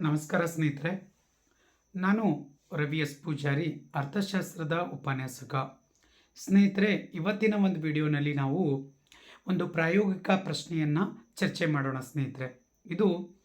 ನಮಸ್ಕಾರ ಸ್ನೇಹಿತರೆ. ನಾನು ರವಿ ಎಸ್ ಪೂಜಾರಿ, ಅರ್ಥಶಾಸ್ತ್ರದ ಉಪನ್ಯಾಸಕ. ಸ್ನೇಹಿತರೆ, ಇವತ್ತಿನ ಒಂದು ವಿಡಿಯೋನಲ್ಲಿ ನಾವು ಒಂದು ಪ್ರಾಯೋಗಿಕ ಪ್ರಶ್ನೆಯನ್ನು ಚರ್ಚೆ ಮಾಡೋಣ ಸ್ನೇಹಿತರೆ. ಇದು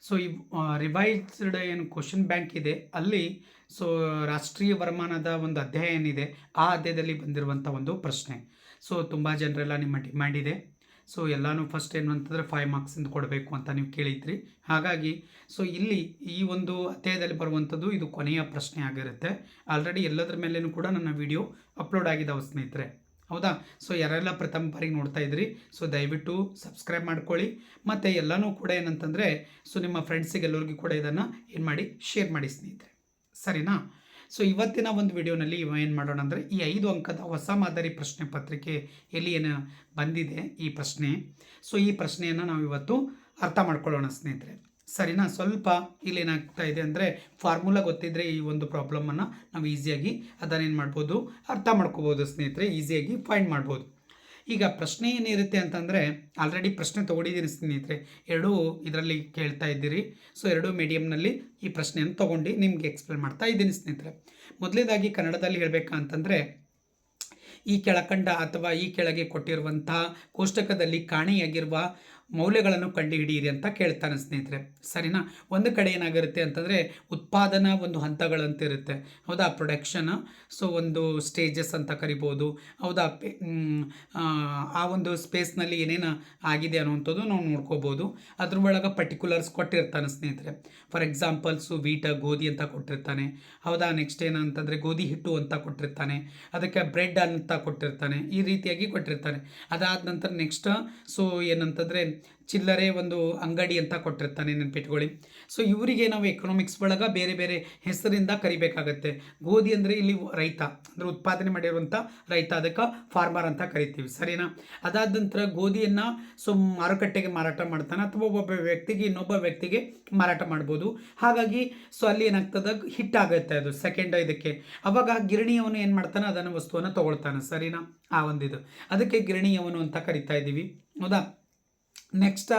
ಸೊ ಈ ರಿವೈಸ್ಡ್ ಏನು ಕ್ವಶನ್ ಬ್ಯಾಂಕ್ ಇದೆ. ಅಲ್ಲಿ ಸೊ ರಾಷ್ಟ್ರೀಯ ವರಮಾನದ ಒಂದು ಅಧ್ಯಾಯ ಏನಿದೆ, ಆ ಅಧ್ಯಾಯದಲ್ಲಿ ಬಂದಿರುವಂಥ ಒಂದು ಪ್ರಶ್ನೆ. ಸೊ ತುಂಬ ಜನರೆಲ್ಲ ನಿಮ್ಮ ಡಿಮ್ಯಾಂಡ್ ಇದೆ. ಸೊ ಎಲ್ಲನೂ ಫಸ್ಟ್ ಏನು ಅಂತಂದರೆ ಫೈವ್ ಮಾರ್ಕ್ಸಿಂದ ಕೊಡಬೇಕು ಅಂತ ನೀವು ಕೇಳಿದ್ರಿ. ಹಾಗಾಗಿ ಸೊ ಇಲ್ಲಿ ಈ ಒಂದು ಅಧ್ಯಾಯದಲ್ಲಿ ಬರುವಂಥದ್ದು ಇದು ಕೊನೆಯ ಪ್ರಶ್ನೆ ಆಗಿರುತ್ತೆ. ಆಲ್ರೆಡಿ ಎಲ್ಲದರ ಮೇಲೇನು ಕೂಡ ನನ್ನ ವಿಡಿಯೋ ಅಪ್ಲೋಡ್ ಆಗಿದ್ದಾವೆ ಸ್ನೇಹಿತರೆ. ಹೌದಾ? ಸೊ ಯಾರೆಲ್ಲ ಪ್ರಥಮ ಬಾರಿಗೆ ನೋಡ್ತಾ ಇದ್ರಿ ಸೊ ದಯವಿಟ್ಟು ಸಬ್ಸ್ಕ್ರೈಬ್ ಮಾಡ್ಕೊಳ್ಳಿ. ಮತ್ತು ಎಲ್ಲನೂ ಕೂಡ ಏನಂತಂದರೆ ಸೊ ನಿಮ್ಮ ಫ್ರೆಂಡ್ಸಿಗೆ ಎಲ್ಲರಿಗೂ ಕೂಡ ಇದನ್ನು ಏನು ಮಾಡಿ ಶೇರ್ ಮಾಡಿ ಸ್ನೇಹಿತರೆ. ಸರಿನಾ? ಸೊ ಇವತ್ತಿನ ಒಂದು ವಿಡಿಯೋನಲ್ಲಿ ಇವ ಏನು ಮಾಡೋಣ ಅಂದರೆ ಈ ಐದು ಅಂಕದ ಹೊಸ ಮಾದರಿ ಪ್ರಶ್ನೆ ಪತ್ರಿಕೆ ಎಲ್ಲಿ ಏನು ಬಂದಿದೆ ಈ ಪ್ರಶ್ನೆ. ಸೊ ಈ ಪ್ರಶ್ನೆಯನ್ನು ನಾವು ಇವತ್ತು ಅರ್ಥ ಮಾಡ್ಕೊಳ್ಳೋಣ ಸ್ನೇಹಿತರೆ. ಸರಿನಾ? ಸ್ವಲ್ಪ ಇಲ್ಲಿ ಏನಾಗ್ತಾ ಇದೆ ಅಂದರೆ ಫಾರ್ಮುಲಾ ಗೊತ್ತಿದ್ದರೆ ಈ ಒಂದು ಪ್ರಾಬ್ಲಮನ್ನು ನಾವು ಈಸಿಯಾಗಿ ಅದನ್ನೇನು ಮಾಡ್ಬೋದು? ಅರ್ಥ ಮಾಡ್ಕೋಬೋದು ಸ್ನೇಹಿತರೆ ಈಸಿಯಾಗಿ ಫೈಂಡ್ ಮಾಡ್ಬೋದು. ಈಗ ಪ್ರಶ್ನೆ ಏನಿರುತ್ತೆ ಅಂತಂದರೆ ಆಲ್ರೆಡಿ ಪ್ರಶ್ನೆ ತೊಗೊಂಡಿದ್ದೀನಿ ಸ್ನೇಹಿತರೆ. ಎರಡೂ ಇದರಲ್ಲಿ ಕೇಳ್ತಾ ಇದ್ದೀರಿ. ಸೊ ಎರಡೂ ಮೀಡಿಯಮ್ನಲ್ಲಿ ಈ ಪ್ರಶ್ನೆಯನ್ನು ತೊಗೊಂಡು ನಿಮಗೆ ಎಕ್ಸ್ಪ್ಲೇನ್ ಮಾಡ್ತಾ ಇದ್ದೀನಿ ಸ್ನೇಹಿತರೆ. ಮೊದಲೇದಾಗಿ ಕನ್ನಡದಲ್ಲಿ ಹೇಳಬೇಕಾ ಅಂತಂದರೆ ಈ ಕೆಳಕಂಡ ಅಥವಾ ಈ ಕೆಳಗೆ ಕೊಟ್ಟಿರುವಂಥ ಕೋಷ್ಟಕದಲ್ಲಿ ಕಾಣೆಯಾಗಿರುವ ಮೌಲ್ಯಗಳನ್ನು ಕಂಡುಹಿಡಿಯಿರಿ ಅಂತ ಕೇಳ್ತಾನೆ ಸ್ನೇಹಿತರೆ. ಸರಿನಾ? ಒಂದು ಕಡೆ ಏನಾಗಿರುತ್ತೆ ಅಂತಂದರೆ ಉತ್ಪಾದನಾ ಒಂದು ಹಂತಗಳಂತ ಇರುತ್ತೆ ಹೌದಾ? ಪ್ರೊಡಕ್ಷನ್ ಸೊ ಒಂದು ಸ್ಟೇಜಸ್ ಅಂತ ಕರಿಬೋದು. ಹೌದಾ? ಆ ಒಂದು ಸ್ಪೇಸ್ನಲ್ಲಿ ಏನೇನು ಆಗಿದೆ ಅನ್ನುವಂಥದ್ದು ನಾವು ನೋಡ್ಕೋಬೋದು. ಅದ್ರ ಒಳಗೆ ಪರ್ಟಿಕ್ಯುಲರ್ಸ್ ಕೊಟ್ಟಿರ್ತಾನೆ ಸ್ನೇಹಿತರೆ. ಫಾರ್ ಎಕ್ಸಾಂಪಲ್ಸು ವೀಟ ಗೋಧಿ ಅಂತ ಕೊಟ್ಟಿರ್ತಾನೆ. ಹೌದಾ? ನೆಕ್ಸ್ಟ್ ಏನಂತಂದರೆ ಗೋಧಿ ಹಿಟ್ಟು ಅಂತ ಕೊಟ್ಟಿರ್ತಾನೆ. ಅದಕ್ಕೆ ಬ್ರೆಡ್ ಅಂತ ಕೊಟ್ಟಿರ್ತಾನೆ. ಈ ರೀತಿಯಾಗಿ ಕೊಟ್ಟಿರ್ತಾನೆ. ಅದಾದ ನಂತರ ನೆಕ್ಸ್ಟ್ ಸೊ ಏನಂತಂದರೆ ಚಿಲ್ಲರೆ ಒಂದು ಅಂಗಡಿ ಅಂತ ಕೊಟ್ಟಿರ್ತಾನೆ ನೆನ್ಪಿಟ್ಕೊಳ್ಳಿ. ಸೊ ಇವರಿಗೆ ನಾವು ಎಕನಾಮಿಕ್ಸ್ ಒಳಗೆ ಬೇರೆ ಬೇರೆ ಹೆಸರಿಂದ ಕರಿಬೇಕಾಗತ್ತೆ. ಗೋಧಿ ಅಂದರೆ ಇಲ್ಲಿ ರೈತ, ಅಂದರೆ ಉತ್ಪಾದನೆ ಮಾಡಿರುವಂಥ ರೈತ, ಅದಕ್ಕೆ ಫಾರ್ಮರ್ ಅಂತ ಕರಿತೀವಿ, ಸರಿನಾ? ಅದಾದ ನಂತರ ಗೋಧಿಯನ್ನು ಸೊ ಮಾರುಕಟ್ಟೆಗೆ ಮಾರಾಟ ಮಾಡ್ತಾನೆ, ಅಥವಾ ಒಬ್ಬ ವ್ಯಕ್ತಿಗೆ, ಇನ್ನೊಬ್ಬ ವ್ಯಕ್ತಿಗೆ ಮಾರಾಟ ಮಾಡ್ಬೋದು. ಹಾಗಾಗಿ ಸೊ ಅಲ್ಲಿ ಏನಾಗ್ತದೆ? ಹಿಟ್ಟಾಗುತ್ತೆ ಅದು ಸೆಕೆಂಡ್ ಇದಕ್ಕೆ. ಅವಾಗ ಗಿರಣಿಯವನು ಏನು ಮಾಡ್ತಾನೆ? ಅದನ್ನು ವಸ್ತುವನ್ನು ತಗೊಳ್ತಾನೆ, ಸರಿನಾ? ಆ ಒಂದಿದು. ಅದಕ್ಕೆ ಗಿರಣಿಯವನು ಅಂತ ಕರಿತಾ ಇದ್ದೀವಿ ಹೌದಾ? ನೆಕ್ಸ್ಟ್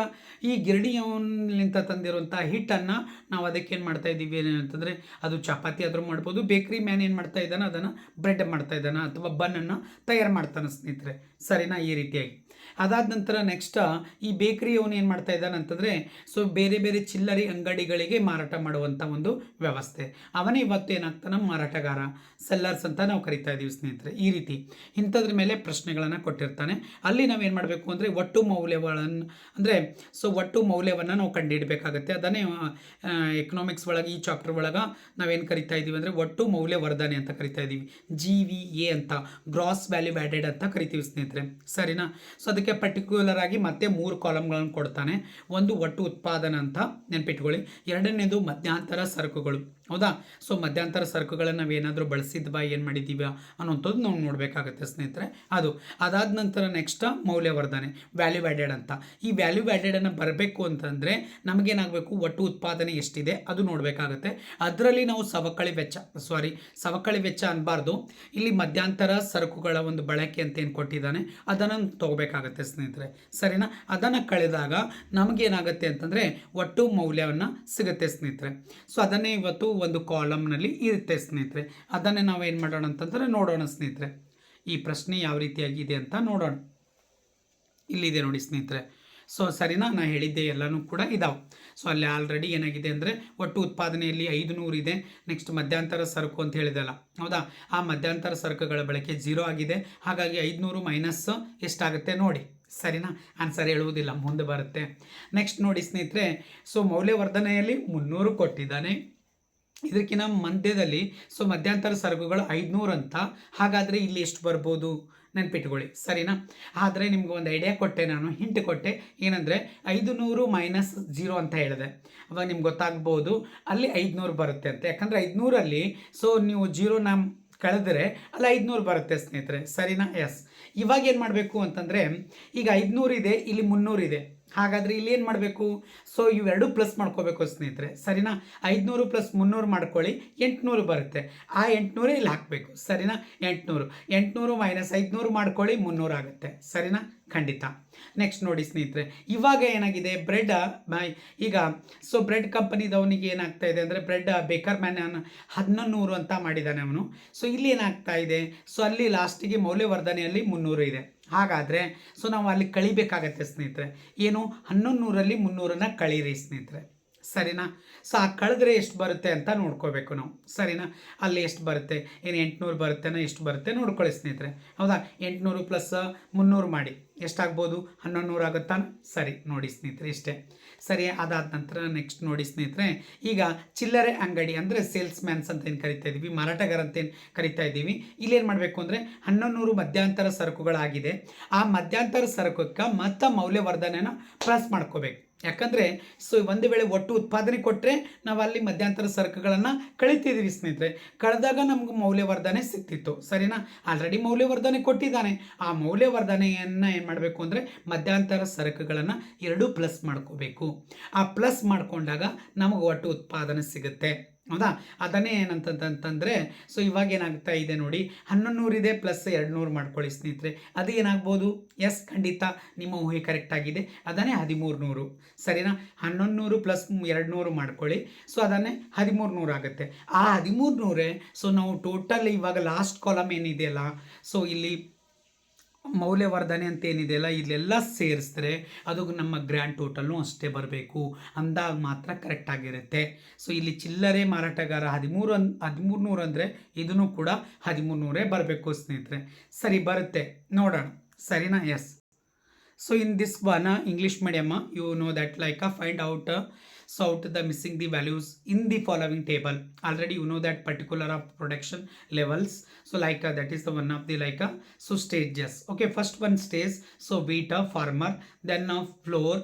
ಈ ಗಿರಣಿಯಲ್ಲಿಂತ ತಂದಿರುವಂಥ ಹಿಟ್ಟನ್ನು ನಾವು ಅದಕ್ಕೆ ಏನು ಮಾಡ್ತಾ ಇದ್ದೀವಿ ಅಂತಂದರೆ, ಅದು ಚಪಾತಿ ಆದರೂ ಮಾಡ್ಬೋದು, ಬೇಕ್ರಿ ಮ್ಯಾನ್ ಏನು ಮಾಡ್ತಾ ಇದ್ದಾನೆ, ಅದನ್ನು ಬ್ರೆಡ್ ಮಾಡ್ತಾ ಇದ್ದಾನೆ ಅಥವಾ ಬನ್ನನ್ನು ತಯಾರು ಮಾಡ್ತಾನೆ ಸ್ನೇಹಿತರೆ. ಸರಿನಾ? ಈ ರೀತಿಯಾಗಿ. ಅದಾದ ನಂತರ ನೆಕ್ಸ್ಟ ಈ ಬೇಕರಿಯವನು ಏನು ಮಾಡ್ತಾ ಇದ್ದಾನೆ ಅಂತಂದರೆ ಸೊ ಬೇರೆ ಬೇರೆ ಚಿಲ್ಲರೆ ಅಂಗಡಿಗಳಿಗೆ ಮಾರಾಟ ಮಾಡುವಂಥ ಒಂದು ವ್ಯವಸ್ಥೆ. ಅವನೇ ಇವತ್ತು ಏನಾಗ್ತಾನೆ? ಮಾರಾಟಗಾರ ಸೆಲ್ಲರ್ಸ್ ಅಂತ ನಾವು ಕರಿತಾ ಇದ್ದೀವಿ ಸ್ನೇಹಿತರೆ. ಈ ರೀತಿ. ಇಂಥದ್ರ ಮೇಲೆ ಪ್ರಶ್ನೆಗಳನ್ನು ಕೊಟ್ಟಿರ್ತಾನೆ. ಅಲ್ಲಿ ನಾವೇನು ಮಾಡಬೇಕು ಅಂದರೆ, ಒಟ್ಟು ಮೌಲ್ಯಗಳನ್ನು ಅಂದರೆ ಸೊ ಒಟ್ಟು ಮೌಲ್ಯವನ್ನು ನಾವು ಕಂಡುಹಿಡಬೇಕಾಗತ್ತೆ. ಅದನ್ನೇ ಎಕನಾಮಿಕ್ಸ್ ಒಳಗೆ, ಈ ಚಾಪ್ಟರ್ ಒಳಗೆ ನಾವೇನು ಕರಿತಾ ಇದ್ದೀವಿ ಅಂದರೆ ಒಟ್ಟು ಮೌಲ್ಯವರ್ಧನೆ ಅಂತ ಕರಿತಾ ಇದ್ದೀವಿ ಜಿ ವಿ ಎ ಅಂತ ಗ್ರಾಸ್ ವ್ಯಾಲ್ಯೂ ಆ್ಯಡೆಡ್ ಅಂತ ಕರಿತೀವಿ ಸ್ನೇಹಿತರೆ. ಸರಿನಾ? ಸೊ ಅದಕ್ಕೆ ಪರ್ಟಿಕ್ಯುಲರ್ ಆಗಿ ಮತ್ತೆ ಮೂರು ಕಾಲಮ್ಗಳನ್ನು ಕೊಡ್ತಾನೆ. ಒಂದು ಒಟ್ಟು ಉತ್ಪಾದನೆ ಅಂತ ನೆನಪಿಟ್ಕೊಳ್ಳಿ. ಎರಡನೇದು ಮಧ್ಯಂತರ ಸರಕುಗಳು. ಹೌದಾ? ಸೊ ಮಧ್ಯಂತರ ಸರಕುಗಳನ್ನು ನಾವೇನಾದರೂ ಬಳಸಿದ್ವಾ ಏನು ಮಾಡಿದ್ದೀವಾ ಅನ್ನೋಂಥದ್ದು ನಾವು ನೋಡಬೇಕಾಗತ್ತೆ ಸ್ನೇಹಿತರೆ. ಅದು. ಅದಾದ ನಂತರ ನೆಕ್ಸ್ಟ್ ಮೌಲ್ಯವರ್ಧನೆ ವ್ಯಾಲ್ಯೂ ಆ್ಯಡೆಡ್ ಅಂತ. ಈ ವ್ಯಾಲ್ಯೂ ಆ್ಯಡೆಡನ್ನು ಬರಬೇಕು ಅಂತಂದರೆ ನಮಗೇನಾಗಬೇಕು? ಒಟ್ಟು ಉತ್ಪಾದನೆ ಎಷ್ಟಿದೆ? ಅದು ನೋಡಬೇಕಾಗತ್ತೆ. ಅದರಲ್ಲಿ ನಾವು ಸವಕಳಿ ವೆಚ್ಚ ಸಾರಿ ಸವಕಳಿ ವೆಚ್ಚ ಅನ್ನಬಾರ್ದು ಇಲ್ಲಿ ಮಧ್ಯಂತರ ಸರಕುಗಳ ಒಂದು ಬಳಕೆ ಅಂತ ಏನು ಕೊಟ್ಟಿದ್ದಾನೆ, ಅದನ್ನು ತಗೋಬೇಕಾಗತ್ತೆ ಸ್ನೇಹಿತರೆ. ಸರಿನಾ? ಅದನ್ನು ಕಳೆದಾಗ ನಮಗೇನಾಗುತ್ತೆ ಅಂತಂದರೆ ಒಟ್ಟು ಮೌಲ್ಯವನ್ನು ಸಿಗುತ್ತೆ ಸ್ನೇಹಿತರೆ. ಸೊ ಅದನ್ನೇ ಇವತ್ತು ಒಂದು ಕಾಲಮ್ನಲ್ಲಿ ಇರುತ್ತೆ ಸ್ನೇಹಿತರೆ. ಅದನ್ನೇ ನಾವು ಏನು ಮಾಡೋಣ ಅಂತಂದರೆ ನೋಡೋಣ ಸ್ನೇಹಿತರೆ. ಈ ಪ್ರಶ್ನೆ ಯಾವ ರೀತಿಯಾಗಿದೆ ಅಂತ ನೋಡೋಣ. ಇಲ್ಲಿದೆ ನೋಡಿ ಸ್ನೇಹಿತರೆ. ಸೊ ಸರಿನಾ? ನಾನು ಹೇಳಿದ್ದೆ ಎಲ್ಲನೂ ಕೂಡ ಇದಾವೆ. ಸೊ ಅಲ್ಲಿ ಆಲ್ರೆಡಿ ಏನಾಗಿದೆ ಅಂದರೆ ಒಟ್ಟು ಉತ್ಪಾದನೆಯಲ್ಲಿ ಐದು ನೂರು ಇದೆ. ನೆಕ್ಸ್ಟ್ ಮಧ್ಯಂತರ ಸರಕು ಅಂತ ಹೇಳಿದಲ್ಲ. ಹೌದಾ? ಆ ಮಧ್ಯಂತರ ಸರಕುಗಳ ಬಳಕೆ ಜೀರೋ ಆಗಿದೆ. ಹಾಗಾಗಿ ಐದುನೂರು ಮೈನಸ್ ಎಷ್ಟಾಗುತ್ತೆ ನೋಡಿ. ಸರಿನಾ? ಆನ್ಸರ್ ಹೇಳುವುದಿಲ್ಲ. ಮುಂದೆ ಬರುತ್ತೆ. ನೆಕ್ಸ್ಟ್ ನೋಡಿ ಸ್ನೇಹಿತರೆ. ಸೊ ಮೌಲ್ಯವರ್ಧನೆಯಲ್ಲಿ ಮುನ್ನೂರು ಕೊಟ್ಟಿದ್ದಾನೆ. ಇದಕ್ಕಿಂತ ಮಧ್ಯದಲ್ಲಿ ಸೊ ಮಧ್ಯಂತರ ಸರಕುಗಳು ಐದುನೂರು ಅಂತ. ಹಾಗಾದರೆ ಇಲ್ಲಿ ಎಷ್ಟು ಬರ್ಬೋದು? ನೆನ್ಪಿಟ್ಕೊಳ್ಳಿ, ಸರಿನಾ? ಆದರೆ ನಿಮ್ಗೆ ಒಂದು ಐಡಿಯಾ ಕೊಟ್ಟೆ ನಾನು ಹಿಂಟ್ ಕೊಟ್ಟೆ. ಏನಂದರೆ ಐದು ನೂರು ಮೈನಸ್ ಜೀರೋ ಅಂತ ಹೇಳಿದೆ. ಅವಾಗ ನಿಮ್ಗೆ ಗೊತ್ತಾಗ್ಬೋದು, ಅಲ್ಲಿ ಐದುನೂರು ಬರುತ್ತೆ ಅಂತ. ಯಾಕಂದರೆ ಐದುನೂರಲ್ಲಿ ಸೊ ನೀವು ಜೀರೋನ ಕಳೆದ್ರೆ ಅಲ್ಲಿ ಐದುನೂರು ಬರುತ್ತೆ ಸ್ನೇಹಿತರೆ. ಸರಿನಾ? ಎಸ್ ಇವಾಗ ಏನು ಮಾಡಬೇಕು ಅಂತಂದರೆ, ಈಗ ಐದುನೂರು ಇದೆ, ಇಲ್ಲಿ ಮುನ್ನೂರು ಇದೆ. ಹಾಗಾದರೆ ಇಲ್ಲಿ ಏನು ಮಾಡಬೇಕು? ಸೊ ಇವೆರಡು ಪ್ಲಸ್ ಮಾಡ್ಕೋಬೇಕು ಸ್ನೇಹಿತರೆ. ಸರಿನಾ? ಐದುನೂರು ಪ್ಲಸ್ ಮುನ್ನೂರು ಮಾಡ್ಕೊಳ್ಳಿ, ಎಂಟುನೂರು ಬರುತ್ತೆ. ಆ ಎಂಟುನೂರು ಇಲ್ಲಿ ಹಾಕಬೇಕು. ಸರಿನಾ? ಎಂಟುನೂರು. ಎಂಟುನೂರು ಮೈನಸ್ ಐದುನೂರು ಮಾಡ್ಕೊಳ್ಳಿ, ಮುನ್ನೂರು ಆಗುತ್ತೆ. ಸರಿನಾ? ಖಂಡಿತ. ನೆಕ್ಸ್ಟ್ ನೋಡಿ ಸ್ನೇಹಿತರೆ, ಇವಾಗ ಏನಾಗಿದೆ? ಬ್ರೆಡ್ ಈಗ ಸೊ ಬ್ರೆಡ್ ಕಂಪನಿದವನಿಗೆ ಏನಾಗ್ತಾ ಇದೆ ಅಂದರೆ ಬ್ರೆಡ್ ಬೇಕರ್ ಮ್ಯಾನ್ ಹನ್ನೊಂದು ನೂರು ಅಂತ ಮಾಡಿದ್ದಾನೆ ಅವನು. ಸೊ ಇಲ್ಲಿ ಏನಾಗ್ತಾ ಇದೆ? ಸೊ ಅಲ್ಲಿ ಲಾಸ್ಟಿಗೆ ಮೌಲ್ಯವರ್ಧನೆಯಲ್ಲಿ ಮುನ್ನೂರು ಇದೆ. ಹಾಗಾದರೆ ಸೊ ನಾವು ಅಲ್ಲಿ ಕಳಿಬೇಕಾಗತ್ತೆ ಸ್ನೇಹಿತರೆ. ಏನು? ಹನ್ನೊಂದು ನೂರಲ್ಲಿ ಮುನ್ನೂರನ್ನು ಕಳೀರಿ ಸ್ನೇಹಿತರೆ. ಸರಿನಾ? ಸೊ ಆ ಕಳೆದ್ರೆ ಎಷ್ಟು ಬರುತ್ತೆ ಅಂತ ನೋಡ್ಕೋಬೇಕು ನಾವು. ಸರಿನಾ? ಅಲ್ಲಿ ಎಷ್ಟು ಬರುತ್ತೆ? ಏನು ಎಂಟುನೂರು ಬರುತ್ತೆನೋ ಎಷ್ಟು ಬರುತ್ತೆ? ನೋಡ್ಕೊಳ್ಳಿ ಸ್ನೇಹಿತರೆ. ಹೌದಾ? ಎಂಟುನೂರು ಪ್ಲಸ್ ಮುನ್ನೂರು ಮಾಡಿ. ಎಷ್ಟಾಗ್ಬೋದು? ಹನ್ನೊಂದು ನೂರು ಆಗುತ್ತಾ? ಸರಿ, ನೋಡಿ ಸ್ನೇಹಿತರೆ, ಇಷ್ಟೇ. ಸರಿ, ಅದಾದ ನಂತರ ನೆಕ್ಸ್ಟ್ ನೋಡಿ ಸ್ನೇಹಿತರೆ. ಈಗ ಚಿಲ್ಲರೆ ಅಂಗಡಿ ಅಂದರೆ ಸೇಲ್ಸ್ ಮ್ಯಾನ್ಸ್ ಅಂತ ಏನು ಕರಿತಾ ಇದ್ದೀವಿ ಮಾರಾಟಗಾರ ಅಂತ ಏನು ಕರಿತಾ ಇದ್ದೀವಿ ಇಲ್ಲೇನು ಮಾಡಬೇಕು ಅಂದರೆ ಹನ್ನೊಂದು ನೂರು ಮಧ್ಯಂತರ ಸರಕುಗಳಾಗಿದೆ. ಆ ಮಧ್ಯಾಂತರ ಸರಕಕ್ಕೆ ಮತ್ತೆ ಮೌಲ್ಯವರ್ಧನೆನ ಪ್ಲಸ್ ಮಾಡ್ಕೋಬೇಕು. ಯಾಕಂದರೆ, ಸೊ ಒಂದು ವೇಳೆ ಒಟ್ಟು ಉತ್ಪಾದನೆ ಕೊಟ್ಟರೆ ನಾವು ಅಲ್ಲಿ ಮಧ್ಯಂತರ ಸರಕುಗಳನ್ನು ಕಳೀತಿದ್ದೀವಿ ಸ್ನೇಹಿತರೆ. ಕಳೆದಾಗ ನಮ್ಗೆ ಮೌಲ್ಯವರ್ಧನೆ ಸಿಕ್ತಿತ್ತು ಸರಿನಾ? ಆಲ್ರೆಡಿ ಮೌಲ್ಯವರ್ಧನೆ ಕೊಟ್ಟಿದ್ದಾನೆ. ಆ ಮೌಲ್ಯವರ್ಧನೆಯನ್ನು ಏನು ಮಾಡಬೇಕು ಅಂದರೆ ಮಧ್ಯಂತರ ಸರಕುಗಳನ್ನು ಎರಡೂ ಪ್ಲಸ್ ಮಾಡ್ಕೋಬೇಕು. ಆ ಪ್ಲಸ್ ಮಾಡಿಕೊಂಡಾಗ ನಮಗೆ ಒಟ್ಟು ಉತ್ಪಾದನೆ ಸಿಗುತ್ತೆ. ಹೌದಾ? ಅದನ್ನೇ ಏನಂತಂತಂತಂದರೆ ಸೊ ಇವಾಗ ಏನಾಗ್ತಾ ಇದೆ ನೋಡಿ ಹನ್ನೊಂದು ನೂರಿದೆ ಪ್ಲಸ್ ಎರಡು ನೂರು ಮಾಡ್ಕೊಳ್ಳಿ ಸ್ನೇಹಿತರೆ. ಅದು ಏನಾಗ್ಬೋದು? ಎಸ್ ಖಂಡಿತ ನಿಮ್ಮ ಊಹೆ ಕರೆಕ್ಟ್ ಆಗಿದೆ. ಅದನ್ನೇ ಹದಿಮೂರು ನೂರು ಸರಿನಾ? ಹನ್ನೊಂದು ನೂರು ಪ್ಲಸ್ ಎರಡು ನೂರು ಮಾಡ್ಕೊಳ್ಳಿ. ಸೊ ಅದನ್ನೇ ಹದಿಮೂರು ನೂರು ಆಗುತ್ತೆ. ಆ ಹದಿಮೂರು ನೂರೇ ಸೊ ನಾವು ಟೋಟಲ್ ಇವಾಗ ಲಾಸ್ಟ್ ಕಾಲಮ್ ಏನಿದೆಯಲ್ಲ ಸೊ ಇಲ್ಲಿ ಮೌಲ್ಯವರ್ಧನೆ ಅಂತ ಏನಿದೆಯಲ್ಲ ಇಲ್ಲೆಲ್ಲ ಸೇರಿಸಿದ್ರೆ ಅದು ನಮ್ಮ ಗ್ರ್ಯಾಂಡ್ ಟೋಟಲ್ನು ಅಷ್ಟೇ ಬರಬೇಕು ಅಂದಾಗ ಮಾತ್ರ ಕರೆಕ್ಟ್ ಆಗಿರುತ್ತೆ. ಸೊ ಇಲ್ಲಿ ಚಿಲ್ಲರೆ ಮಾರಾಟಗಾರ ಹದಿಮೂರು ಅನ್ ಹದಿಮೂರು ನೂರು ಅಂದರೆ ಇದನ್ನು ಕೂಡ ಹದಿಮೂರು ನೂರೇ ಬರಬೇಕು ಸ್ನೇಹಿತರೆ. ಸರಿ, ಬರುತ್ತೆ. ನೋಡೋಣ. ಸರಿನಾ? Yes So in this one, uh, English medium, uh, you know that like uh, find out uh, sort the missing the values in the following table. Already you know that particular of production levels. So like uh, that is the one of the like uh, so stages. Okay, first one stage. So beta uh, farmer, then uh, floor.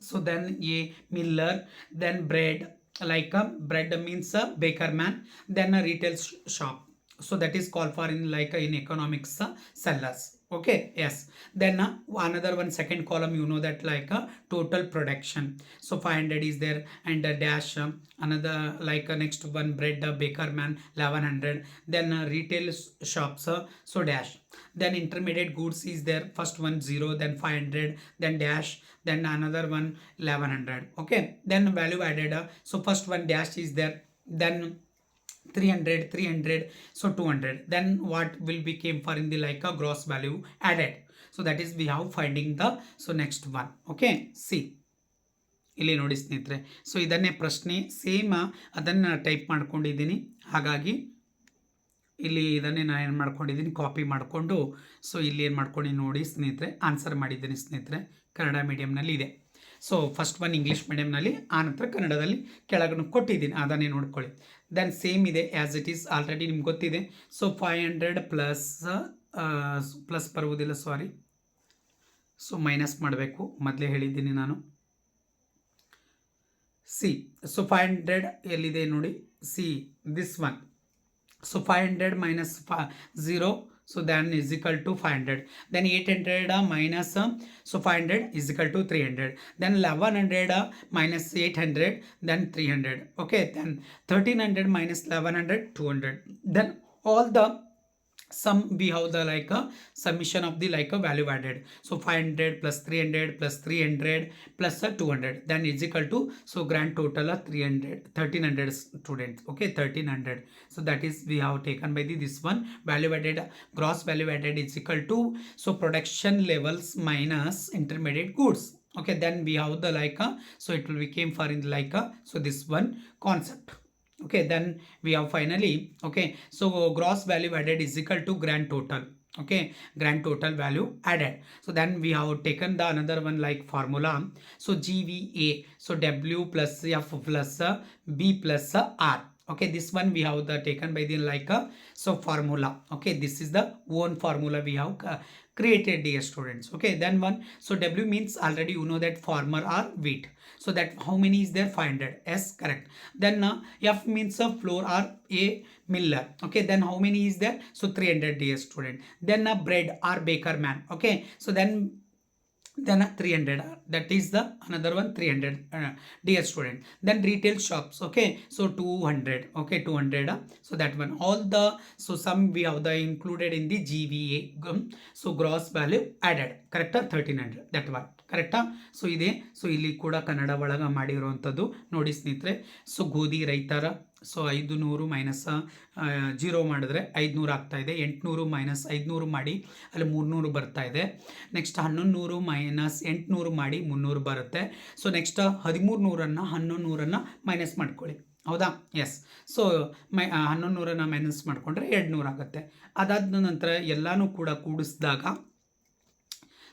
So then a miller, then bread. Like uh, bread means a uh, baker man, then a retail sh shop. So that is called for in like uh, in economics uh, sellers okay yes. Then uh, another one second column you know that like a total production. So 500 is there and a dash um, another like uh, next one bread uh, baker man 1100 then uh, retail shops uh, so dash. Then intermediate goods is there first one zero then 500 then dash then another one 1100 okay then value added uh, so first one dash is there then 300 300 so 200 then what will became for in the like a gross value added. So that is we have finding the, so next one. Okay, see. ಇಲ್ಲಿ ನೋಡಿ ಸ್ನೇಹಿತರೆ so ಇದನ್ನೇ ಪ್ರಶ್ನೆ same ಅದನ್ನು type ಮಾಡ್ಕೊಂಡಿದ್ದೀನಿ. ಹಾಗಾಗಿ ಇಲ್ಲಿ ಇದನ್ನೇ ನಾನು ಏನು ಮಾಡ್ಕೊಂಡಿದ್ದೀನಿ ಕಾಪಿ ಮಾಡಿಕೊಂಡು ಸೊ ಇಲ್ಲಿ ಏನು ಮಾಡ್ಕೊಂಡು ನೋಡಿ ಸ್ನೇಹಿತರೆ ಆನ್ಸರ್ ಮಾಡಿದ್ದೀನಿ ಸ್ನೇಹಿತರೆ, ಕನ್ನಡ ಮೀಡಿಯಮ್ನಲ್ಲಿ ಇದೆ. ಸೊ ಫಸ್ಟ್ ಒನ್ ಇಂಗ್ಲೀಷ್ ಮೀಡಿಯಮ್ನಲ್ಲಿ ಆನಂತರ ಕನ್ನಡದಲ್ಲಿ ಕೆಳಗನ್ನು ಕೊಟ್ಟಿದ್ದೀನಿ. ಅದನ್ನೇ ನೋಡ್ಕೊಳ್ಳಿ. ದೆನ್ ಸೇಮ್ ಇದೆ ಆ್ಯಸ್ ಇಟ್ ಈಸ್ ಆಲ್ರೆಡಿ ನಿಮ್ಗೆ ಗೊತ್ತಿದೆ. So five hundred plus plus ಬರುವುದಿಲ್ಲ ಸಾರಿ ಸೊ ಮೈನಸ್ ಮಾಡಬೇಕು. ಮೊದಲೇ ಹೇಳಿದ್ದೀನಿ ನಾನು. ಸಿ ಸೊ ಫೈವ್ ಹಂಡ್ರೆಡ್ ಎಲ್ಲಿದೆ ನೋಡಿ. See this one so 500 minus fi- 0 so then is equal to 500 then 800 uh, minus uh, so 500 is equal to 300 then 1100 uh, minus 800 then 300 okay then 1300 minus 1100 200 then all the sum we have the like a summation of the like a value added. So 500 plus 300 plus 300 plus a 200 then is equal to so grand total of 300 1300 students. Okay 1300 so that is we have taken by the this one. Value added gross value added is equal to so production levels minus intermediate goods. Okay then we have the like a so it will became for in like a so this one concept okay then we have finally okay so gross value added is equal to grand total okay grand total value added. So then we have taken the another one like formula. So gva so w plus f plus b plus r okay this one we have the taken by the like uh, so formula. Okay this is the one formula we have uh, created dear students. Okay then one. So w means already you know that farmer or wheat. So that how many is there? 500 yes correct. Then uh, f means a floor or a miller. Okay then how many is there? So 300 dear student. Then a bread or baker man. Okay so then then 300 that is the another one 300 uh, dear student then retail shops okay so 200 okay 200 uh, so that one all the so some we have the included in the gva um, so gross value added correct 1300 that one ಕರೆಕ್ಟಾ so ಇದೆ so ಇಲ್ಲಿ ಕೂಡ ಕನ್ನಡ ಒಳಗೆ ಮಾಡಿರುವಂಥದ್ದು ನೋಡಿ ಸ್ನೇಹಿತರೆ so ಗೋಧಿ ರೈತರ ಸೊ ಐದು ನೂರು ಮೈನಸ್ ಜೀರೋ ಮಾಡಿದ್ರೆ ಐದುನೂರು ಆಗ್ತಾ ಇದೆ. ಎಂಟುನೂರು ಮೈನಸ್ ಐದುನೂರು ಮಾಡಿ, ಅಲ್ಲಿ ಮೂರ್ನೂರು ಬರ್ತಾ ಇದೆ. ನೆಕ್ಸ್ಟ್ ಹನ್ನೊಂದು ನೂರು ಮೈನಸ್ ಎಂಟುನೂರು ಮಾಡಿ ಮುನ್ನೂರು ಬರುತ್ತೆ. ಸೊ ನೆಕ್ಸ್ಟ್ ಹದಿಮೂರು ನೂರನ್ನು ಹನ್ನೊಂದು ನೂರನ್ನು ಮೈನಸ್ ಮಾಡ್ಕೊಳ್ಳಿ. ಹೌದಾ? ಎಸ್ ಸೊ ಮೈ ಹನ್ನೊಂದು ನೂರನ್ನು ಮೈನಸ್ ಮಾಡಿಕೊಂಡ್ರೆ ಎರಡು ನೂರು ಆಗುತ್ತೆ. ಅದಾದ ನಂತರ ಎಲ್ಲನೂ ಕೂಡ ಕೂಡಿಸಿದಾಗ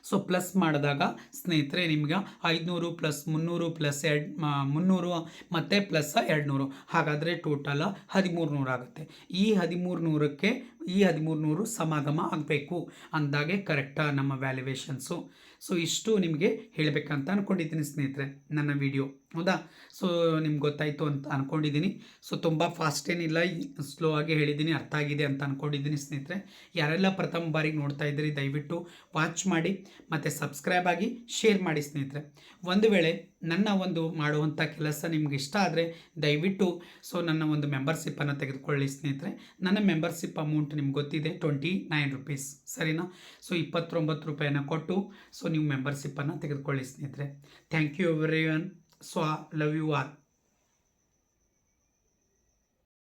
ಸೊ ಪ್ಲಸ್ ಮಾಡಿದಾಗ, ಸ್ನೇಹಿತರೆ ನಿಮ್ಗೆ ಐದುನೂರು ಪ್ಲಸ್ ಮುನ್ನೂರು ಪ್ಲಸ್ ಎರಡು ಮುನ್ನೂರು ಮತ್ತು ಪ್ಲಸ್ ಎರಡು ನೂರು ಹಾಗಾದರೆ ಟೋಟಲ್ ಹದಿಮೂರು ನೂರು ಆಗುತ್ತೆ ಈ ಹದಿಮೂರು ನೂರಕ್ಕೆ ಈ ಹದಿಮೂರು ನೂರು ಸಮಾಗಮ ಆಗಬೇಕು ಅಂದಾಗೆ ಕರೆಕ್ಟಾ ನಮ್ಮ ವ್ಯಾಲ್ಯುವೇಷನ್ಸು ಸೊ ಇಷ್ಟು ನಿಮಗೆ ಹೇಳಬೇಕಂತ ಅಂದ್ಕೊಂಡಿದ್ದೀನಿ ಸ್ನೇಹಿತರೆ, ನನ್ನ ವಿಡಿಯೋ ಹೌದಾ? ಸೊ ನಿಮ್ಗೆ ಗೊತ್ತಾಯಿತು ಅಂತ ಅಂದ್ಕೊಂಡಿದ್ದೀನಿ ಸೊ ತುಂಬ ಫಾಸ್ಟ್ ಏನಿಲ್ಲ ಸ್ಲೋ ಆಗಿ ಹೇಳಿದ್ದೀನಿ, ಅರ್ಥ ಆಗಿದೆ ಅಂತ ಅಂದ್ಕೊಂಡಿದ್ದೀನಿ ಸ್ನೇಹಿತರೆ. ಯಾರೆಲ್ಲ ಪ್ರಥಮ ಬಾರಿಗೆ ನೋಡ್ತಾ ಇದ್ದೀರಿ, ದಯವಿಟ್ಟು ವಾಚ್ ಮಾಡಿ, ಮತ್ತು ಸಬ್ಸ್ಕ್ರೈಬ್ ಆಗಿ ಶೇರ್ ಮಾಡಿ ಸ್ನೇಹಿತರೆ. ಒಂದು ವೇಳೆ ನನ್ನ ಒಂದು ಮಾಡುವಂಥ ಕೆಲಸ ನಿಮ್ಗೆ ಇಷ್ಟ ಆದರೆ ದಯವಿಟ್ಟು ಸೊ ನನ್ನ ಒಂದು ಮೆಂಬರ್ಶಿಪ್ಪನ್ನು ತೆಗೆದುಕೊಳ್ಳಿ ಸ್ನೇಹಿತರೆ. ನನ್ನ ಮೆಂಬರ್ಶಿಪ್ ಅಮೌಂಟ್ ನಿಮ್ಗೆ ಗೊತ್ತಿದೆ ಟ್ವೆಂಟಿ ನೈನ್ ರುಪೀಸ್ ಸರಿನಾ? ಸೊ ಇಪ್ಪತ್ತೊಂಬತ್ತು ರೂಪಾಯಿನ ಕೊಟ್ಟು ಸೊ ನೀವು ಮೆಂಬರ್ಶಿಪ್ಪನ್ನು ತೆಗೆದುಕೊಳ್ಳಿ ಸ್ನೇಹಿತರೆ. Thank you everyone so love you all